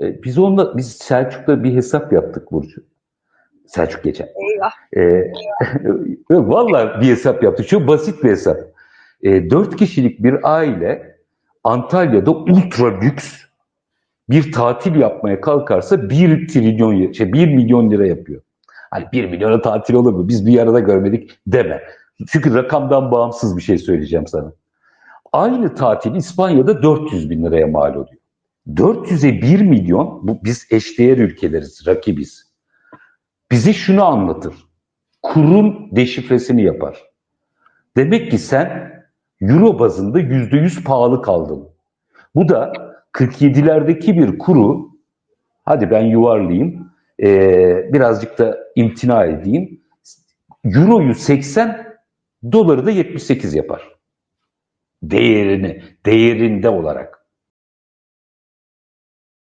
E, biz onunla, biz Selçuk'la bir hesap yaptık Burcu. Selçuk geçen. Eyvah. E, Valla bir hesap yaptık. Çok basit bir hesap. E, dört kişilik bir aile Antalya'da ultra lüks bir tatil yapmaya kalkarsa 1 trilyon, şey 1 milyon lira yapıyor. Hani 1 milyona tatil olur mu? Biz bir arada görmedik deme. Çünkü rakamdan bağımsız bir şey söyleyeceğim sana. Aynı tatil İspanya'da 400 bin liraya mal oluyor. 400'e 1 milyon, bu biz eşdeğer ülkeleriz, rakibiz. Bize şunu anlatır. Kurun deşifresini yapar. Demek ki sen euro bazında %100 pahalı kaldın. Bu da 47'lerdeki bir kuru, hadi ben yuvarlayayım, ee, birazcık da imtina edeyim. Euroyu 80, doları da 78 yapar. Değerini, değerinde olarak.